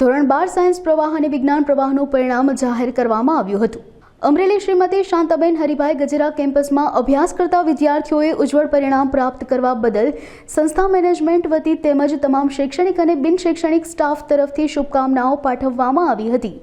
ધોરણ બાર સાયન્સ પ્રવાહ અને વિજ્ઞાન પ્રવાહનું પરિણામ જાહેર કરવામાં આવ્યું હતું. અમરેલી શ્રીમતી શાંતાબેન હરિભાઈ ગજેરા કેમ્પસમાં અભ્યાસ કરતા વિદ્યાર્થીઓએ ઉજ્જવળ પરિણામ પ્રાપ્ત કરવા બદલ સંસ્થા મેનેજમેન્ટ વતી તેમજ તમામ શૈક્ષણિક અને બિન શૈક્ષણિક સ્ટાફ તરફથી શુભકામનાઓ પાઠવવામાં આવી હતી.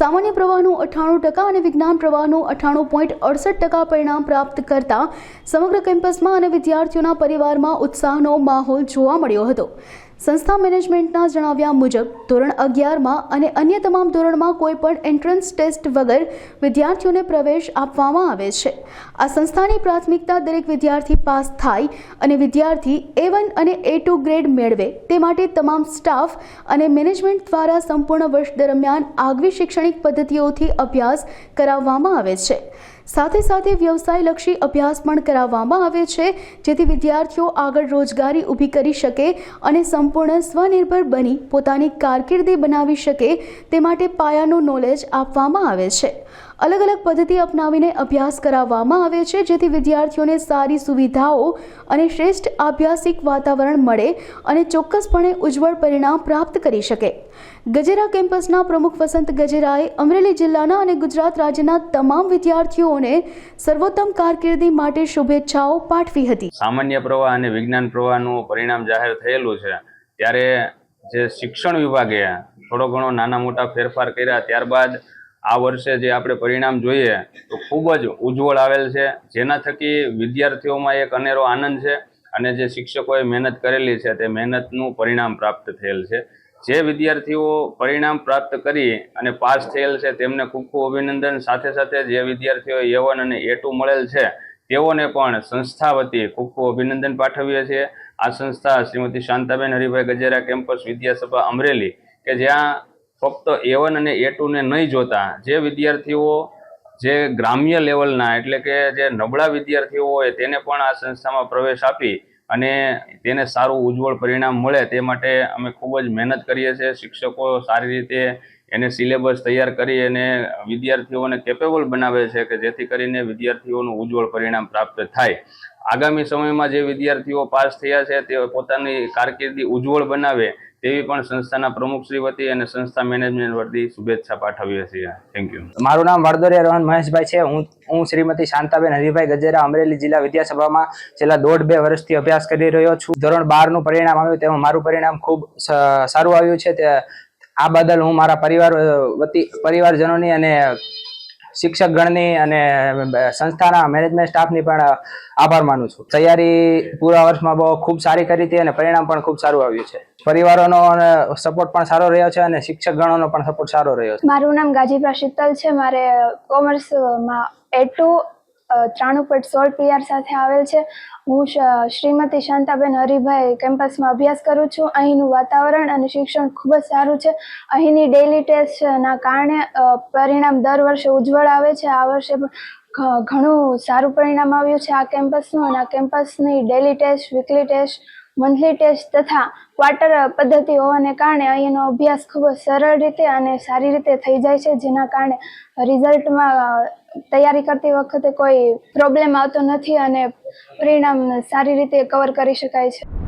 સામાન્ય પ્રવાહનું અઠ્ઠાણું ટકા અને વિજ્ઞાન પ્રવાહનું અઠ્ઠાણું પોઈન્ટ અડસઠ ટકા પરિણામ પ્રાપ્ત કરતા સમગ્ર કેમ્પસમાં અને વિદ્યાર્થીઓના પરિવારમાં ઉત્સાહનો માહોલ જોવા મળ્યો હતો. સંસ્થા મેનેજમેન્ટના જણાવ્યા મુજબ, ધોરણ અગિયારમાં અને અન્ય તમામ ધોરણમાં કોઈપણ એન્ટ્રન્સ ટેસ્ટ વગર વિદ્યાર્થીઓને પ્રવેશ આપવામાં આવે છે. આ સંસ્થાની પ્રાથમિકતા દરેક વિદ્યાર્થી પાસ થાય અને વિદ્યાર્થી એ વન અને એ ટુ ગ્રેડ મેળવે તે માટે તમામ સ્ટાફ અને મેનેજમેન્ટ દ્વારા સંપૂર્ણ વર્ષ દરમિયાન આગવી શૈક્ષણિક પદ્ધતિઓથી અભ્યાસ કરાવવામાં આવે છે. સાથે સાથે વ્યવસાયલક્ષી અભ્યાસ પણ કરાવવામાં આવે છે, જેથી વિદ્યાર્થીઓ આગળ રોજગારી ઊભી કરી શકે અને સંપૂર્ણ સ્વનિર્ભર બની પોતાની કારકિર્દી બનાવી શકે, તે માટે પાયાનું નોલેજ આપવામાં આવે છે. અલગ અલગ પદ્ધતિ અપનાવીને અભ્યાસ કરાવવામાં આવે છે, જેથી વિદ્યાર્થીઓને સારી સુવિધાઓ અને શ્રેષ્ઠ આભ્યાસિક વાતાવરણ મળે અને ચોક્કસપણે ઉજ્જવળ પરિણામ પ્રાપ્ત કરી શકે. ગજેરા કેમ્પસના પ્રમુખ વસંત ગજેરાએ અમરેલી જિલ્લાના અને ગુજરાત રાજ્યના તમામ વિદ્યાર્થીઓને સર્વોત્તમ કારકિર્દી માટે શુભેચ્છાઓ પાઠવી હતી. સામાન્ય પ્રવાહ અને વિજ્ઞાન પ્રવાહનું પરિણામ જાહેર થયેલું છે. ત્યારે જે શિક્ષણ વિભાગે થોડો ઘણો નાના મોટા ફેરફાર કર્યા, ત્યારબાદ આ વર્ષે જે આપણે પરિણામ જોઈએ, તો ખૂબ જ ઉજ્જવળ આવેલ છે. જેના થકી વિદ્યાર્થીઓમાં એક અનેરો આનંદ છે અને જે શિક્ષકોએ મહેનત કરેલી છે, તે મહેનતનું પરિણામ પ્રાપ્ત થયેલ છે. જે વિદ્યાર્થીઓ પરિણામ પ્રાપ્ત કરી અને પાસ થયેલ છે, તેમને ખૂબ ખૂબ અભિનંદન. સાથે સાથે જે વિદ્યાર્થીઓ એ વન અને એ ટુ મળેલ છે, તેઓને પણ સંસ્થા વતી ખૂબ ખૂબ અભિનંદન પાઠવીએ છીએ. આ સંસ્થા શ્રીમતી શાંતાબેન હરિભાઈ ગજેરા કેમ્પસ વિદ્યાસભા અમરેલી, કે જ્યાં ફક્ત એ વન અને એ ટુને નહીં જોતા, જે વિદ્યાર્થીઓ જે ગ્રામ્ય લેવલના, એટલે કે જે નબળા વિદ્યાર્થીઓ હોય, તેને પણ આ સંસ્થામાં પ્રવેશ આપી અને તેને સારું ઉજ્જવળ પરિણામ મળે તે માટે અમે ખૂબ જ મહેનત કરીએ છીએ. શિક્ષકો સારી રીતે એને સિલેબસ તૈયાર કરી અને વિદ્યાર્થીઓને કેપેબલ બનાવે છે કે જેથી કરીને વિદ્યાર્થીઓનું ઉજ્જવળ પરિણામ પ્રાપ્ત થાય. આગામી સમયમાં જે વિદ્યાર્થીઓ પાસ થયા છે તે પોતાની કારકિર્દી ઉજ્જવળ બનાવે, તેવી પણ સંસ્થાના પ્રમુખશ્રી વતી અને સંસ્થા મેનેજમેન્ટ વતી શુભેચ્છા પાઠવીએ છીએ. થેન્ક યુ મારું નામ વાડદોરિયા રોહન મહેશભાઈ છે. હું હું શ્રીમતી શાંતાબેન હરિભાઈ ગજેરા, અમરેલી જિલ્લા વિદ્યાસભામાં છેલ્લા દોઢ બે વર્ષથી અભ્યાસ કરી રહ્યો છું. ધોરણ બારનું પરિણામ આવ્યું, તેમાં મારું પરિણામ ખૂબ સારું આવ્યું છે. તે, આ બદલ હું મારા પરિવાર વતી, પરિવારજનોની અને શિક્ષક ગણની અને સંસ્થાના મેનેજમેન્ટ સ્ટાફની પણ આભાર માનું છું. તૈયારી પૂરા વર્ષમાં બહુ ખૂબ સારી કરી હતી અને પરિણામ પણ ખૂબ સારું આવ્યું છે. પરિવારોનો સપોર્ટ પણ સારો રહ્યો છે અને શિક્ષક ગણોનો પણ સપોર્ટ સારો રહ્યો છે. મારું નામ ગાજીપ્રા શીતલ છે. મારે કોમર્સમાં એ ટુ ત્રાણું પોઈન્ટ સોળ પીઆર સાથે આવેલ છે. હું શ્રીમતી શાંતાબેન હરિભાઈ કેમ્પસમાં અભ્યાસ કરું છું. અહીંનું વાતાવરણ અને શિક્ષણ ખૂબ જ સારું છે. અહીંની ડેઇલી ટેસ્ટના કારણે પરિણામ દર વર્ષે ઉજ્જવળ આવે છે. આ વર્ષે ઘણું સારું પરિણામ આવ્યું છે આ કેમ્પસનું. અને આ કેમ્પસની daily test weekly test monthly test તથા ક્વાર્ટર પદ્ધતિ હોવાને કારણે અહીંનો અભ્યાસ ખૂબ સરળ રીતે અને સારી રીતે થઈ જાય છે, જેના કારણે રિઝલ્ટમાં તૈયારી કરતી વખતે કોઈ પ્રોબ્લેમ આવતો નથી અને પરિણામ સારી રીતે કવર કરી શકાય છે.